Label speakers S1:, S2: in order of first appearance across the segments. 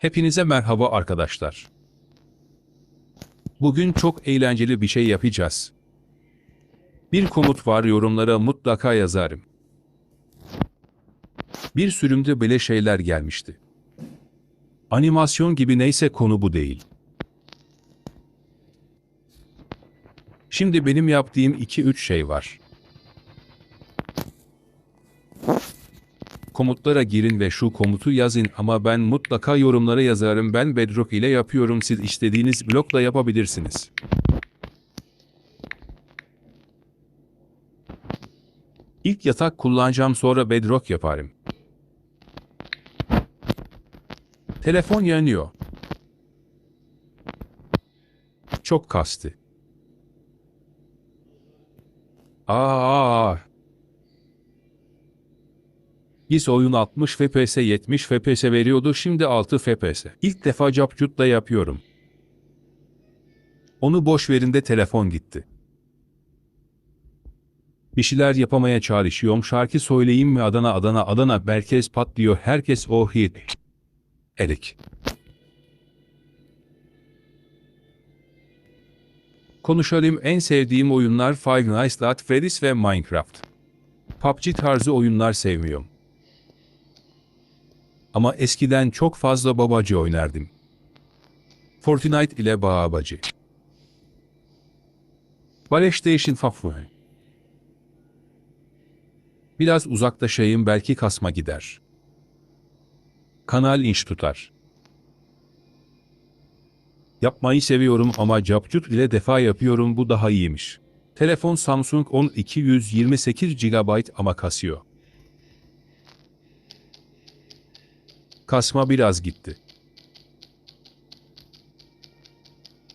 S1: Hepinize merhaba arkadaşlar. Bugün çok eğlenceli bir şey yapacağız. Bir komut var yorumlara mutlaka yazarım. Bir sürümde böyle şeyler gelmişti. Animasyon gibi neyse konu bu değil. Şimdi benim yaptığım 2-3 şey var. Komutlara girin ve şu komutu yazın ama ben mutlaka yorumlara yazarım. Ben Bedrock ile yapıyorum. Siz istediğiniz blokla yapabilirsiniz. İlk yatak kullanacağım sonra Bedrock yaparım. Telefon yanıyor. Çok kastı. Aa, biz oyun 60 FPS 70 FPS veriyordu şimdi 6 FPS. İlk defa capcutla yapıyorum. Onu boş verin de telefon gitti. Bir şeyler yapamaya çalışıyorum. Şarkı söyleyeyim mi Adana Adana Adana merkez patlıyor. Herkes o hit. Erik. Konuşalım en sevdiğim oyunlar Five Nights at Freddy's ve Minecraft. PUBG tarzı oyunlar sevmiyorum. Ama eskiden çok fazla babacı oynardım. Fortnite ile babacı. PlayStation Fafu. Biraz uzaklaşayım belki kasma gider. Kanal inç tutar. Yapmayı seviyorum ama capcut ile defa yapıyorum bu daha iyiymiş. Telefon Samsung 10 228 GB ama kasıyor. Kasma biraz gitti.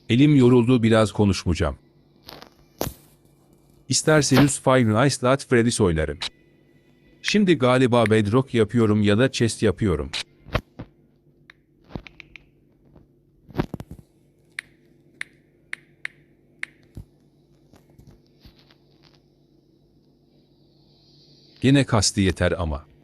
S1: Elim yoruldu biraz konuşmayacağım. İsterseniz Five Nights at Freddy's oynarım. Şimdi galiba Bedrock yapıyorum ya da Chest yapıyorum. Gene kastı yeter ama.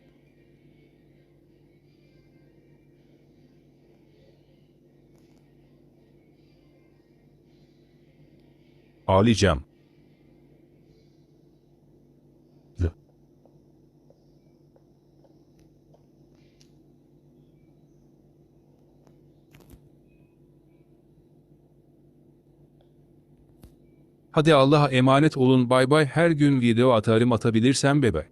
S1: Ağlayacağım. Hadi Allah'a emanet olun bay bay her gün video atarım atabilirsem bebe.